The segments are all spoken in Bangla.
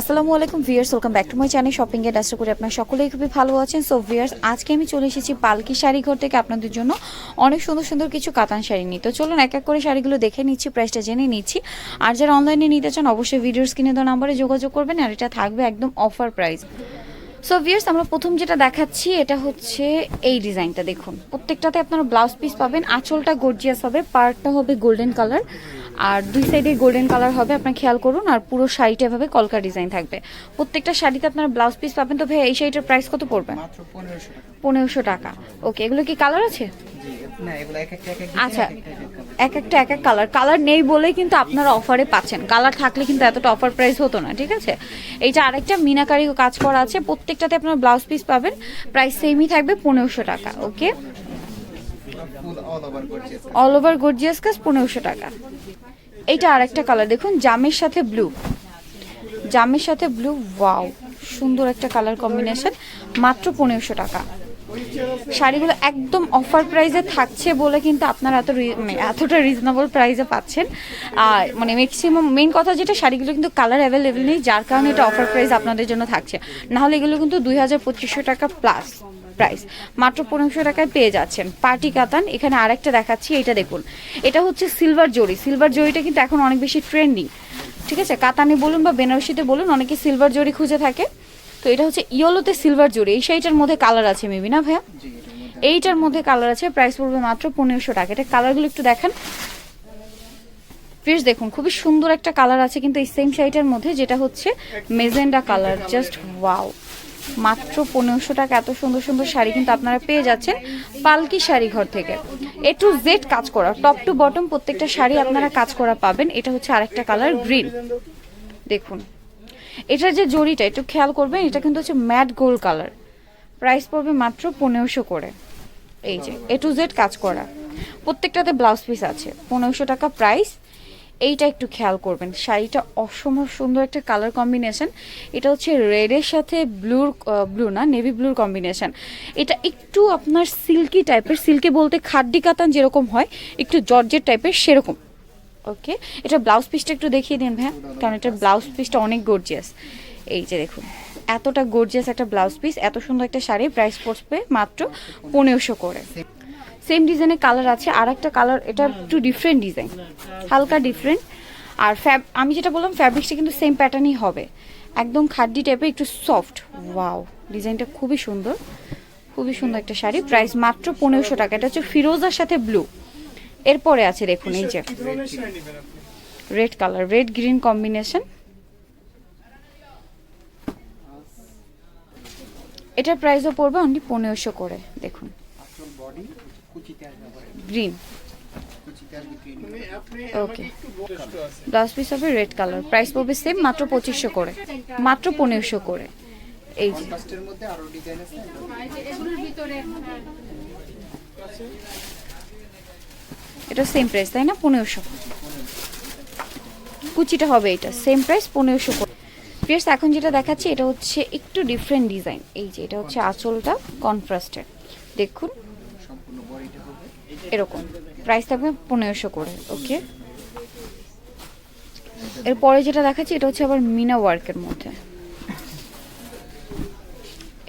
আসসালামু আলাইকুম viewers welcome back to my channel shopping এর আশা করি আপনারা সকলেই খুবই ভালো আছেন। সো ভিয়ার্স আজকে আমি চলে এসেছি পালকি শাড়ি ঘর থেকে আপনাদের জন্য অনেক সুন্দর সুন্দর কিছু কাতান শাড়ি নিই তো চলুন এক এক করে শাড়িগুলো দেখে নিচ্ছি প্রাইসটা জেনে নিচ্ছি। আর যারা অনলাইনে নিতে চান, অবশ্যই ভিডিওর স্ক্রিনে দেওয়া নাম্বারে যোগাযোগ করবেন আর এটা থাকবে একদম অফার প্রাইস সো ভিয়ার্স আমরা প্রথম যেটা দেখাচ্ছি, এটা হচ্ছে এই ডিজাইনটা দেখুন। প্রত্যেকটাতে আপনারা ব্লাউজ পিস পাবেন, আঁচলটা গর্জিয়াস হবে পার্টটা হবে গোল্ডেন কালার আর দুই সাইডে গোল্ডেন কালার হবে আপনার খেয়াল করুন আর পুরো শাড়িটা এভাবে কলকা ডিজাইন থাকবে। প্রত্যেকটা শাড়িতে আপনারা ব্লাউজ পিস পাবেন তো ভাই এই শাড়িটার প্রাইস কত পড়বে? মাত্র পনেরোশো টাকা। ওকে এগুলো কি কালার আছে? জি না এগুলো এক একটা এক এক আচ্ছা এক একটা এক এক কালার কালার নেই বলেই কিন্তু আপনারা অফারে পাচ্ছেন। কালার থাকলে কিন্তু এতটা অফার প্রাইস হতো না ঠিক আছে? এইটা আরেকটা মিনাকারি কাজ করা আছে। প্রত্যেকটাতে আপনার ব্লাউজ পিস পাবেন। প্রাইস সেমই থাকবে পনেরোশো টাকা ওকে অল ওভার গর্জিয়াস কাজ পনেরোশো টাকা। এইটা আরেকটা কালার দেখুন, জামের সাথে ব্লু জামের সাথে ব্লু ওয়াও সুন্দর একটা কালার কম্বিনেশন মাত্র পনেরোশো টাকা। শাড়িগুলো একদম অফার প্রাইসে থাকছে বলে কিন্তু আপনারা এত মানে এতটা রিজনেবল প্রাইসে পাচ্ছেন। আর মানে ম্যাক্সিমাম মেন কথা যেটা, শাড়িগুলো কিন্তু কালার অ্যাভেলেবেল নেই, যার কারণে এটা অফার প্রাইস আপনাদের জন্য থাকছে। নাহলে এগুলো কিন্তু দুই হাজার পঁচিশশো টাকা প্লাস প্রাইস মাত্র পনেরোশো টাকায় পেয়ে যাচ্ছেন। পার্টি কাতান, এখানে আরেকটা দেখাচ্ছি এটা দেখুন। এটা হচ্ছে সিলভার জরি সিলভার জরিটা কিন্তু এখন অনেক বেশি ট্রেন্ডিং ঠিক আছে? কাতানে বলুন বা বেনারসিতে বলুন, অনেকে সিলভার জরি খুঁজে থাকে। তো এটা হচ্ছে ইয়েলোতে সিলভার জরি এই শাড়িটার মধ্যে কালার আছে মেবি না ভাইয়া? এইটার মধ্যে কালার আছে প্রাইস পড়বে মাত্র পনেরোশো টাকা। এটা কালারগুলো একটু দেখেন। ফিস দেখুন খুবই সুন্দর একটা কালার আছে কিন্তু এই সেম শাড়িটার মধ্যে যেটা হচ্ছে মেজেন্ডা কালার জাস্ট ওয়াও মাত্র পনেরোশো টাকা এত সুন্দর সুন্দর শাড়ি কিন্তু আপনারা পেয়ে যাচ্ছেন পালকি শাড়ি ঘর থেকে। এ টু জেড কাজ করা টপ টু বটম প্রত্যেকটা শাড়ি আপনারা কাজ করা পাবেন। এটা হচ্ছে আরেকটা কালার গ্রিন দেখুন এটার যে জড়িটা একটু খেয়াল করবেন, এটা কিন্তু হচ্ছে ম্যাট গোল্ড কালার। প্রাইস পড়বে মাত্র পনেরোশো করে। এই যে এ টু জেড কাজ করা। প্রত্যেকটাতে ব্লাউজ পিস আছে, পনেরোশো টাকা প্রাইস। এইটা একটু খেয়াল করবেন, শাড়িটা অসম্ভব সুন্দর একটা কালার কম্বিনেশন। এটা হচ্ছে রেডের সাথে ব্লুর ব্লু না নেভি ব্লুর কম্বিনেশন। এটা একটু আপনার সিল্কি টাইপের সিল্কি বলতে খাড্ডি কাতান যেরকম হয়, একটু জর্জের টাইপের সেরকম। ওকে এটা ব্লাউজ পিসটা একটু দেখিয়ে দিন ভাইয়া, কারণ এটা ব্লাউজ পিসটা অনেক গর্জিয়াস এই যে দেখুন, এতটা গর্জিয়াস একটা ব্লাউজ পিস এত সুন্দর একটা শাড়ি প্রাইস পড়বে মাত্র পনেরোশো করে। সেম ডিজাইনের কালার আছে আর একটা কালার এটা একটু ডিফারেন্ট ডিজাইন হালকা ডিফারেন্ট আর ফ্যাব আমি যেটা বললাম ফ্যাব্রিক্সটা কিন্তু সেম প্যাটার্নই হবে। একদম খাড্ডি টাইপের একটু সফট ওয়াও ডিজাইনটা খুবই সুন্দর খুবই সুন্দর একটা শাড়ি প্রাইস মাত্র পনেরোশো টাকা। এটা হচ্ছে ফিরোজার সাথে ব্লু এরপরে আছে দেখুন এই যে। Red colour red green combination এটার প্রাইসও পড়বে অনলি পনেরোশো করে দেখুন। গ্রিন ওকে ব্লাউজ পিস হবে রেড কালার প্রাইস পড়বে সেম মাত্র পঁচিশশো করে। মাত্র পনেরোশো করে। এই যে মধ্যে আরও ডিজাইন আছে এটা সেম প্রাইস তাই না? পনেরোশো। কুচিটা হবে এটা সেম প্রাইস পনেরোশো ফ্রেন্ডস এখন যেটা দেখাচ্ছি, এটা হচ্ছে একটু ডিফারেন্ট ডিজাইন এই যে, এটা হচ্ছে আঁচলটা কনট্রাস্টের দেখুন। এরকম। প্রাইস থাকবে পনেরোশো করে ওকে এরপরে যেটা দেখাচ্ছি, এটা হচ্ছে আবার মিনা ওয়ার্কের মধ্যে।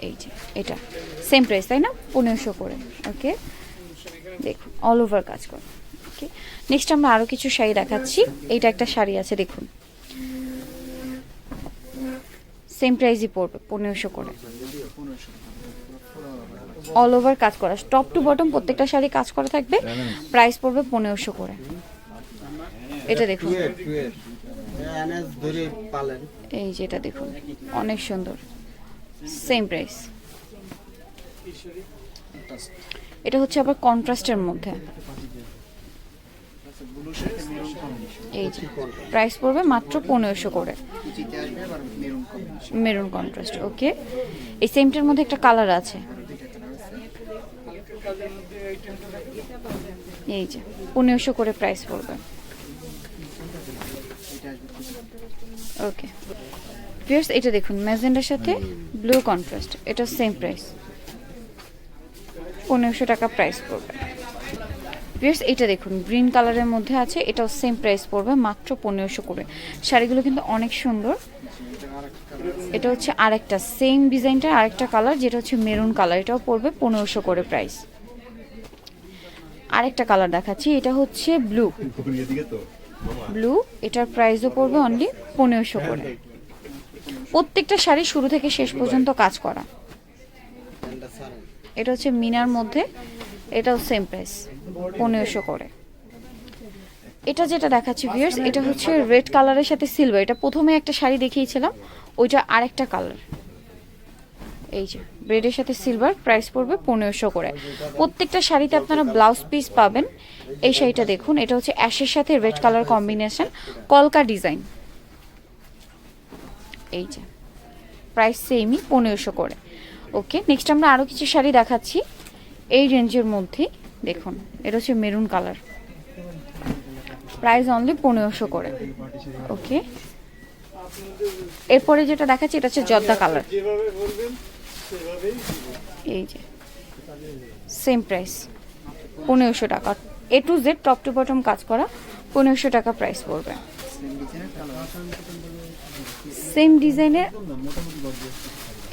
এই যে, এটা। সেম প্রাইস তাই না? পনেরোশো করে ওকে দেখুন অল ওভার কাজ করে। ওকে। নেক্সট আমরা আরও কিছু শাড়ি দেখাচ্ছি। এইটা একটা শাড়ি আছে, দেখুন। সেম প্রাইসই পড়বে, পনেরোশো করে। অল ওভার কাজ করা। টপ টু বটম প্রত্যেকটা শাড়ি কাজ করা থাকবে। প্রাইস পড়বে পনেরোশো করে। এটা দেখুন। এই যে এটা দেখুন। অনেক সুন্দর। সেম প্রাইস এটা হচ্ছে আবার কন্ট্রাস্টের মধ্যে। এই যে প্রাইস পড়বে মাত্র পনেরোশো করে। মেরুন কন্ট্রাস্ট ওকে এই সেমটার মধ্যে একটা কালার আছে। এই যে, পনেরোশো করে প্রাইস পড়বে। ওকে ভিউয়ার্স এটা দেখুন, ম্যাজেন্ডার সাথে ব্লু কন্ট্রাস্ট এটা সেম প্রাইস পনেরোশো টাকা প্রাইস পড়বে। ভিউয়ার্স এটা দেখুন গ্রিন কালারের মধ্যে আছে, এটাও সেম প্রাইস পড়বে, মাত্র পনেরোশো করে। শাড়িগুলো কিন্তু অনেক সুন্দর। এটা হচ্ছে আরেকটা সেম ডিজাইনটার আরেকটা কালার যেটা হচ্ছে মেরুন কালার এটাও পড়বে পনেরোশো করে প্রাইস আরেকটা কালার দেখাচ্ছি, এটা হচ্ছে ব্লু ব্লু এটার প্রাইসও পড়বে অনলি পনেরোশো করে। প্রত্যেকটা শাড়ি শুরু থেকে শেষ পর্যন্ত কাজ করা। এটা হচ্ছে মিনার মধ্যে এটাও সেম প্রাইস পনেরোশো করে। এটা যেটা দেখাচ্ছি ভিউয়ার্স এটা হচ্ছে রেড কালারের সাথে সিলভার এটা প্রথমে একটা শাড়ি দেখিয়েছিলাম, ওইটা আরেকটা কালার এই যে ব্রেডের সাথে সিলভার প্রাইস পড়বে পনেরোশো করে। প্রত্যেকটা শাড়িতে আপনারা ব্লাউজ পিস পাবেন। এই শাড়িটা দেখুন, এটা হচ্ছে অ্যাশের সাথে রেড কালার কম্বিনেশন কলকা ডিজাইন এই যে প্রাইস সেমই পনেরোশো করে। ওকে নেক্সট আমরা আরও কিছু শাড়ি দেখাচ্ছি। এই রেঞ্জের মধ্যেই দেখুন, এটা হচ্ছে মেরুন কালার প্রাইস অনলি পনেরোশো করে। ওকে এরপরে যেটা দেখাচ্ছি, এটা হচ্ছে জর্দা কালার এই যে সেম প্রাইস পনেরোশো টাকা। A to Z top to bottom কাজ করা, পনেরোশো টাকা প্রাইস পড়বে। সেম ডিজাইনের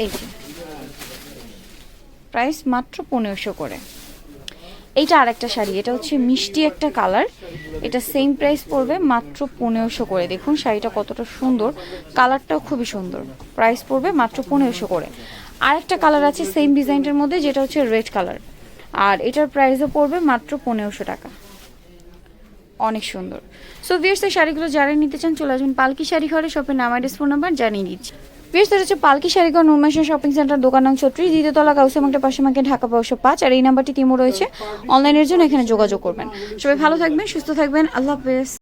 এই যে প্রাইস মাত্র পনেরোশো করে। এইটা আরেকটা শাড়ি, এটা হচ্ছে মিষ্টি একটা কালার। এটা সেম প্রাইস পড়বে মাত্র পনেরোশো করে। দেখুন শাড়িটা কতটা সুন্দর, কালারটাও খুবই সুন্দর। প্রাইস পড়বে মাত্র পনেরোশো করে। আরেকটা কালার আছে সেম ডিজাইনটার মধ্যে, যেটা হচ্ছে রেড কালার আর এটার প্রাইসও পড়বে মাত্র পনেরোশো টাকা। অনেক সুন্দর। সো ভিয়ার্স এই শাড়িগুলো যারা নিতে চান, চলে আসবেন পালকি শাড়ি ঘরে। শপের নাম অ্যাড্রেস ফোন নাম্বার জানিয়ে দিচ্ছি। এটা হচ্ছে পালকি শাড়িগঞ্জ উন্মেষণ শপিং সেন্টার দোকান নং ছত্রিশ দ্বিতীয়তলা কাউসে মার্কেটের পাশে মার্কেট ঢাকা পাঁচশো পাঁচ, আর এই নাম্বারটি তিমো রয়েছে। অনলাইনের জন্য এখানে যোগাযোগ করবেন। সবাই ভালো থাকবেন, সুস্থ থাকবেন। আল্লাহ হাফেজ।